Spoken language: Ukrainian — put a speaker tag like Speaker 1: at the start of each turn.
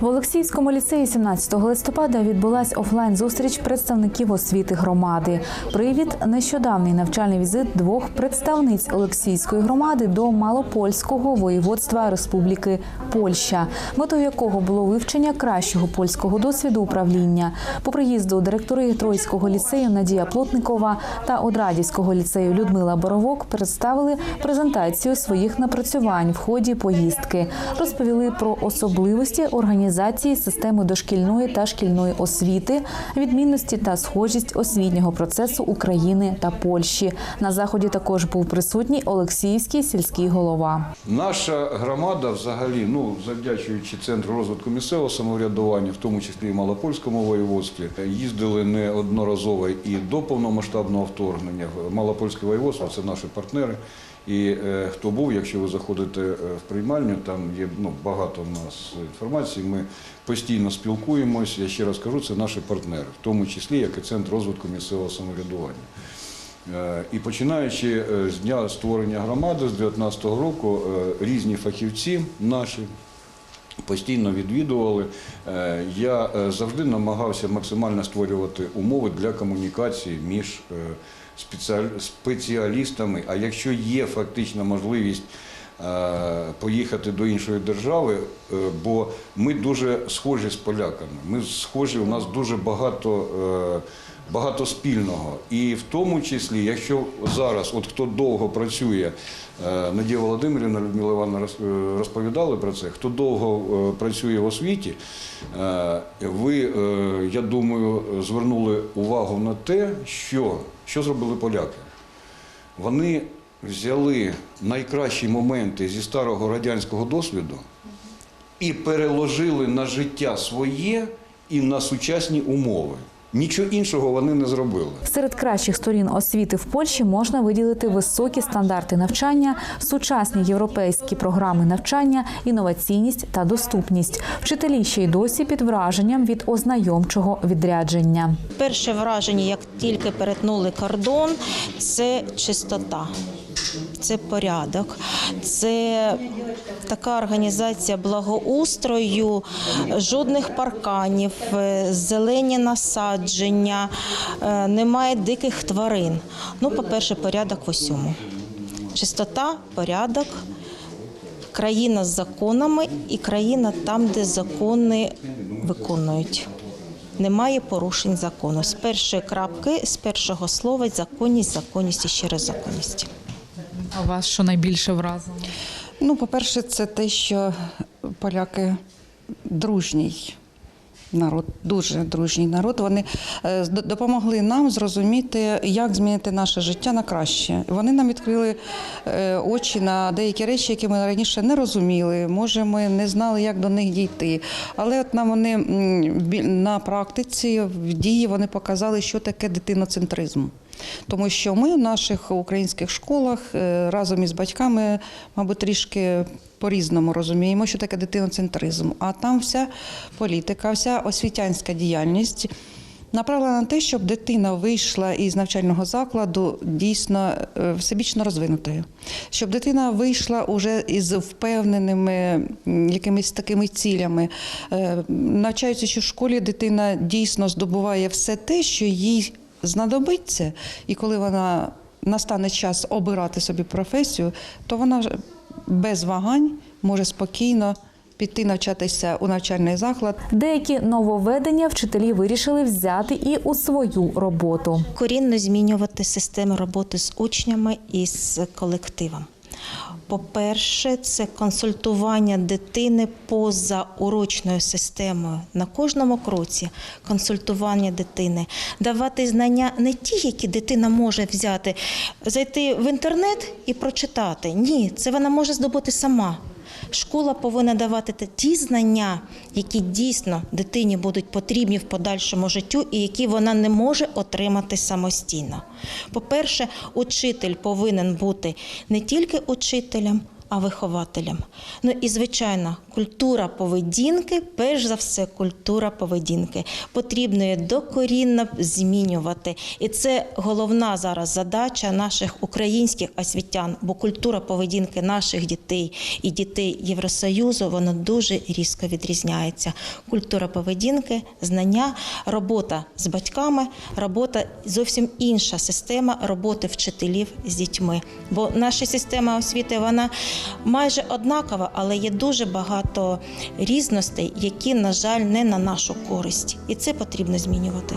Speaker 1: В Олексіївському ліцеї 17 листопада відбулась офлайн-зустріч представників освіти громади. Привід нещодавний навчальний візит двох представниць Олексійської громади до Малопольського воєводства Республіки Польща, метою якого було вивчення кращого польського досвіду управління. По приїзду директори Троїцького ліцею Надія Плотникова та Одрадівського ліцею Людмила Боровок представили презентацію своїх напрацювань в ході поїздки. Розповіли про особливості організації системи дошкільної та шкільної освіти, відмінності та схожість освітнього процесу України та Польщі. На заході також був присутній Олексіївський сільський голова.
Speaker 2: Наша громада, взагалі, ну завдячуючи центру розвитку місцевого самоврядування, в тому числі і Малопольському воєводстві, їздили неодноразово і до повномасштабного вторгнення. Малопольське воєводство це наші партнери. І е, хто був, якщо ви заходите е, в приймальню, там є ну, багато в нас інформації. Ми постійно спілкуємось. Я ще раз кажу, це наші партнери, в тому числі як і центр розвитку місцевого самоврядування. Е, І починаючи з дня створення громади з 2019 року, різні фахівці наші постійно відвідували. Я завжди намагався максимально створювати умови для комунікації між спеціалістами. А якщо є фактична можливість е, поїхати до іншої держави, е, бо ми дуже схожі з поляками. Ми схожі, у нас дуже багато. Багато спільного, і в тому числі, якщо зараз, от хто довго працює, е, Надія Володимирівна, Людмила Івановна е, розповідали про це. Хто довго е, працює в освіті, ви, я думаю, звернули увагу на те, що, що зробили поляки. Вони взяли найкращі моменти зі старого радянського досвіду і переложили на життя своє і на сучасні умови. Нічого іншого вони не зробили.
Speaker 1: Серед кращих сторін освіти в Польщі можна виділити високі стандарти навчання, сучасні європейські програми навчання, інноваційність та доступність. Вчителі ще й досі під враженням від ознайомчого відрядження.
Speaker 3: Перше враження, як тільки перетнули кордон, це чистота, це порядок, це така організація благоустрою, жодних парканів, е, зелені насадження, е, немає диких тварин. Ну, по-перше, порядок в усьому. Чистота, порядок, країна з законами і країна там, де закони виконують. Немає порушень закону. З першої крапки, з першого слова законність, законність і ще раз законність.
Speaker 4: А вас що найбільше вразило?
Speaker 5: Ну, по-перше, це те, що поляки дружній народ, дуже дружній народ. Вони е, допомогли нам зрозуміти, як змінити наше життя на краще. Вони нам відкрили е, очі на деякі речі, які ми раніше не розуміли. Може, ми не знали, як до них дійти. Але от нам вони на практиці, в дії вони показали, що таке дитиноцентризм. Тому що ми в наших українських школах е, разом із батьками, мабуть, трішки по-різному розуміємо, що таке дитиноцентризм. А там вся політика, вся освітянська діяльність направлена на те, щоб дитина вийшла із навчального закладу дійсно е, всебічно розвинутою, щоб дитина вийшла уже із впевненими якимись такими цілями. Е, Навчаючись у школі, дитина дійсно здобуває все те, що їй знадобиться, і коли вона настане час обирати собі професію, то вона ж без вагань може спокійно піти навчатися у навчальний заклад.
Speaker 1: Деякі нововведення вчителі вирішили взяти і у свою роботу.
Speaker 3: Корінно змінювати систему роботи з учнями і з колективом. По-перше, це консультування дитини поза урочною системою на кожному кроці. Консультування дитини, давати знання не ті, які дитина може взяти, зайти в інтернет і прочитати. Ні, це вона може здобути сама. Школа повинна давати ті знання, які дійсно дитині будуть потрібні в подальшому життю і які вона не може отримати самостійно. По-перше, учитель повинен бути не тільки учителем, а вихователям. Ну і звичайно, культура поведінки, перш за все, культура поведінки. Потрібно її докорінно змінювати. І це головна зараз задача наших українських освітян, бо культура поведінки наших дітей і дітей Євросоюзу вона дуже різко відрізняється. Культура поведінки, знання, робота з батьками, робота зовсім інша система роботи вчителів з дітьми. Бо наша система освіти вона майже однакова, але є дуже багато різностей, які, на жаль, не на нашу користь, і це потрібно змінювати.